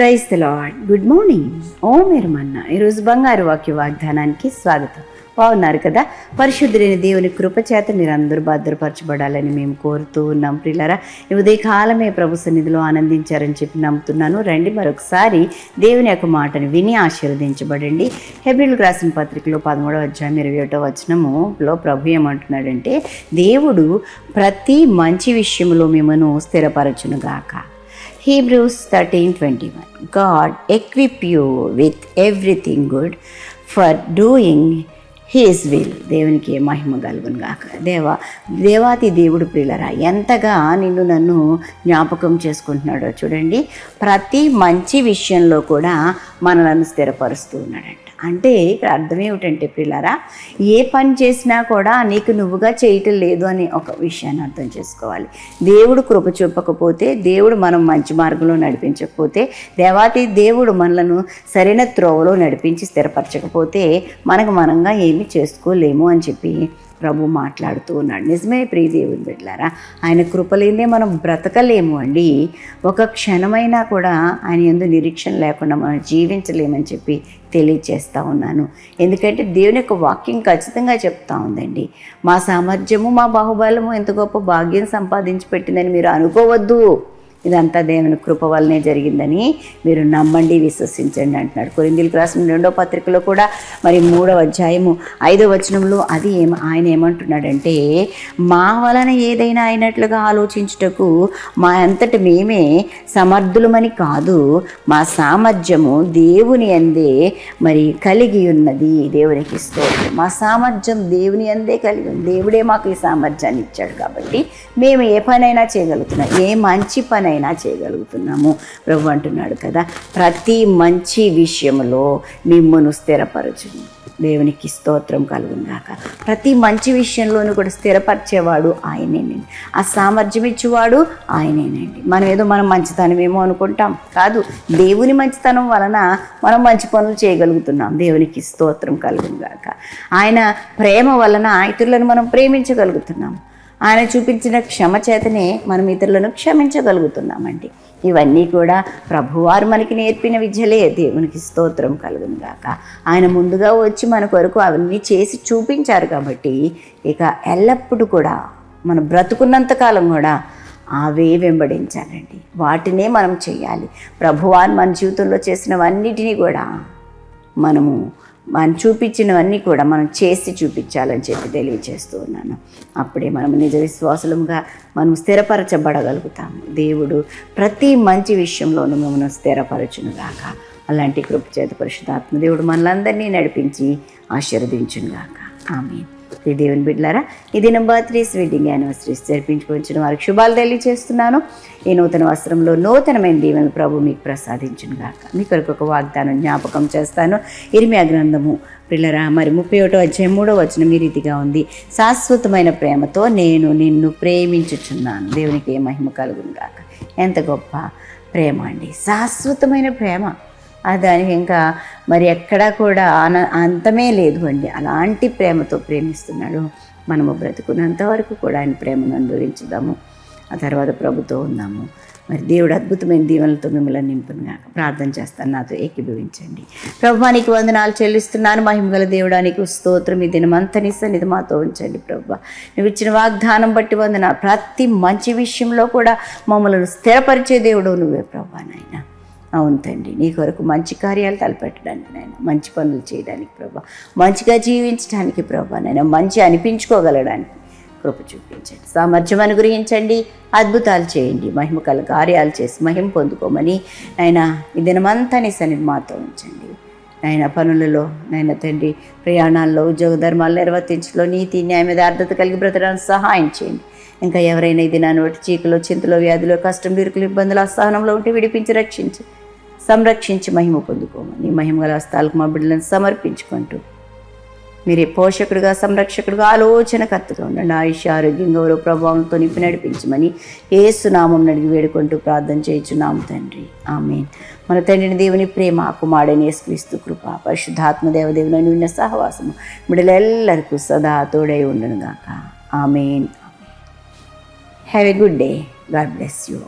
praise the Lord good morning. ఓ మీరు మన్న ఈరోజు బంగారు వాక్య వాగ్దానానికి స్వాగతం. బాగున్నారు కదా? పరిశుద్ధులైన దేవుని కృప చేత మీరు అందరూ భద్రపరచబడాలని మేము కోరుతూ ఉన్నాం ప్రిల్లరా ఉదయ ఉదయకాలమే ప్రభు సన్నిధిలో ఆనందించారని చెప్పి నమ్ముతున్నాను. రండి మరొకసారి దేవుని యొక్క మాటను విని ఆశీర్వదించబడండి. హెబ్రిల్ రాసిన పత్రికలో పదమూడవ అధ్యాయం ఇరవై ఒకటో వచనములో ప్రభు ఏమంటున్నాడంటే దేవుడు ప్రతి మంచి విషయంలో మిమ్మను స్థిరపరచునుగాక. Hebrews 13:21 God equip you with everything good for doing his will దేవునికి మహిమ కలుగును గాక. దేవా దేవాతి దేవుడు ప్రియులరా ఎంతగా నిన్ను నన్ను జ్ఞాపకం చేసుకుంటున్నాడో చూడండి. ప్రతి మంచి విషయంలో కూడా మనలను స్థిరపరుస్తూ ఉన్నాడంట. అంటే ఇక్కడ అర్థం ఏమిటంటే పిల్లరా ఏ పని చేసినా కూడా నీకు నువ్వుగా చేయటం లేదు అని ఒక విషయాన్ని అర్థం చేసుకోవాలి. దేవుడు కృప చూపకపోతే దేవుడు మనం మంచి మార్గంలో నడిపించకపోతే దేవాతి దేవుడు మనలను సరైన త్రోవలో నడిపించి స్థిరపరచకపోతే మనకు మనంగా ఏమి చేసుకోలేము అని చెప్పి ప్రభు మాట్లాడుతూ ఉన్నాడు. నిజమే ప్రియదేవుని బిడ్డలారా ఆయన కృపలేదే మనం బ్రతకలేము అండి. ఒక క్షణమైనా కూడా ఆయన ఎందు నిరీక్షణ లేకుండా మనం జీవించలేమని చెప్పి తెలియచేస్తూ ఉన్నాను. ఎందుకంటే దేవుని యొక్క వాక్యం ఖచ్చితంగా చెప్తా ఉందండి. మా సామర్థ్యము మా బాహుబలము ఎంత గొప్ప భాగ్యం సంపాదించి పెట్టిందని మీరు అనుకోవద్దు. ఇదంతా దేవుని కృప వల్లనే జరిగిందని మీరు నమ్మండి విశ్వసించండి అంటున్నాడు. కొరిందీలకు రాసిన రెండో పత్రికలో కూడా మరి మూడవ అధ్యాయము ఐదో వచనంలో అది ఏమ ఆయన ఏమంటున్నాడంటే మా వలన ఏదైనా అయినట్లుగా ఆలోచించుటకు మా అంతటి మేమే సమర్థులమని కాదు మా సామర్థ్యము దేవుని అందే మరి కలిగి ఉన్నది దేవునికి ఇస్తూ మా సామర్థ్యం దేవుని అందే కలిగి ఉంది. దేవుడే మాకు ఈ సామర్థ్యాన్ని ఇచ్చాడు కాబట్టి మేము ఏ పనైనా చేయగలుగుతున్నాం. ఏ మంచి పని పనైనా చేయగలుగుతున్నాము? ప్రభు అంటున్నాడు కదా ప్రతి మంచి విషయంలో మిమ్మను స్థిరపరచును దేవునికి స్తోత్రం కలుగుగాక ప్రతి మంచి విషయంలోనూ కూడా స్థిరపరిచేవాడు ఆయనేనండి ఆ సామర్థ్యం ఇచ్చేవాడు ఆయనేనండి మనం ఏదో మనం మంచితనం ఏమో అనుకుంటాం. కాదు దేవుని మంచితనం వలన మనం మంచి పనులు చేయగలుగుతున్నాం. దేవునికి స్తోత్రం కలుగుగాక ఆయన ప్రేమ వలన ఇతరులను మనం ప్రేమించగలుగుతున్నాం. ఆయన చూపించిన క్షమ చేతనే మనం ఇతరులను క్షమించగలుగుతున్నామండి. ఇవన్నీ కూడా ప్రభువారు మనకి నేర్పిన విద్యలే. దేవునికి స్తోత్రం కలుగును గాక. ఆయన ముందుగా వచ్చి మన కొరకు అవన్నీ చేసి చూపించారు కాబట్టి ఇక ఎల్లప్పుడూ కూడా మన బ్రతుకున్నంత కాలం కూడా అవే వెంబడించాలండి. వాటినే మనం చేయాలి. ప్రభువాన్ మన జీవితంలో చేసినవన్నిటినీ కూడా మనము మనం చూపించినవన్నీ కూడా మనం చేసి చూపించాలని చెప్పి తెలియజేస్తూ ఉన్నాను. అప్పుడే మనం నిజ విశ్వాసులముగా మనం స్థిరపరచబడగలుగుతాము. దేవుడు ప్రతి మంచి విషయంలోనూ మనం స్థిరపరచునుగాక. అలాంటి కృప చేత పరిశుధాత్మ దేవుడు మనలందరినీ నడిపించి ఆశీర్వదించునుగాక. ఆమె ఈ దేవుని బిడ్డలారా ఈ దినం బర్త్డేస్ వెడ్డింగ్ యానివర్సరీస్ జరిపించుకొచ్చిన వారికి శుభాలు తెలియజేస్తున్నాను. ఈ నూతన వస్త్రంలో నూతనమైన దీవెనలు ప్రభు మీకు ప్రసాదించును గాక. మీ కొరకు ఒక వాగ్దానం జ్ఞాపకం చేస్తాను. ఇరిమియా గ్రంథము పిల్లరా మరి ముప్పై ఒకటో అధ్యాయం మూడో వచ్చిన మీ రీతిగా ఉంది. శాశ్వతమైన ప్రేమతో నేను నిన్ను ప్రేమించుచున్నాను. దేవునికి ఏ మహిమ కలుగును గాక. ఎంత గొప్ప ప్రేమ అండి. శాశ్వతమైన ప్రేమ. దానికి ఇంకా మరి ఎక్కడా కూడా ఆన అంతమే లేదు అండి. అలాంటి ప్రేమతో ప్రేమిస్తున్నాడు మనము బ్రతుకున్నంత వరకు కూడా ఆయన ప్రేమను అనుభవించుదాము. ఆ తర్వాత ప్రభుతో ఉన్నాము మరి దేవుడు అద్భుతమైన దీవెనలతో మిమ్మల్ని నింపునుగా ప్రార్థన చేస్తాను. నాతో ఏకీభవించండి. ప్రభువానికి వందనాలు చెల్లిస్తున్నాను. మహిమగల దేవుడానికి స్తోత్రం. ఈ దినమంతని సన్నిధి మాతో ఉంచండి ప్రభు. నువ్వు ఇచ్చిన వాగ్దానం బట్టి వందన ప్రతి మంచి విషయంలో కూడా మమ్మల్ని స్థిరపరిచే దేవుడు నువ్వే ప్రభా నాయన. అవును తండ్రి నీ కొరకు మంచి కార్యాలు తలపెట్టడానికి నాయన మంచి పనులు చేయడానికి ప్రభా మంచిగా జీవించడానికి ప్రభా నాయన మంచి అనిపించుకోగలడానికి కృప చూపించండి. సామర్థ్యం అనుగ్రహించండి అద్భుతాలు చేయండి మహిమ కల కార్యాలు చేసి మహిమ పొందుకోమని ఆయన ఈ దినమంతా నీ సన్నిధి మాతో ఉంచండి. నాయన పనులలో నాయన తండ్రి ప్రయాణాల్లో ఉద్యోగ ధర్మాలు నిర్వర్తించలో నీతి న్యాయం యథార్థత కలిగి బ్రతడానికి సహాయం చేయండి. ఇంకా ఎవరైనా ఇది నా నోటి చీకలో చింతలో వ్యాధిలో కష్టం ఇరుకులు ఇబ్బందులు అసహనంలో ఉంటే విడిపించి రక్షించండి. సంరక్షించి మహిమ పొందుకోమని. మహిమ గల హస్తాలకు మా బిడ్డలను సమర్పించుకుంటూ మీరే పోషకుడుగా సంరక్షకుడిగా ఆలోచనకర్తగా ఉండండి. ఆయుష్ ఆరోగ్యం గౌరవ ప్రభావంతో నింపి నడిపించమని ఏసునామం నడిగి వేడుకుంటూ ప్రార్థన చేయించున్నాం తండ్రి. ఆమెన్. మన తండ్రిని దేవుని ప్రేమ కుమారుడని యేసుక్రీస్తు కృప పరిశుద్ధాత్మ దేవదేవుని ఉన్న సహవాసము బిడ్డలెల్లరికూ సదా తోడై ఉండును గాక amen. Have a good day God bless you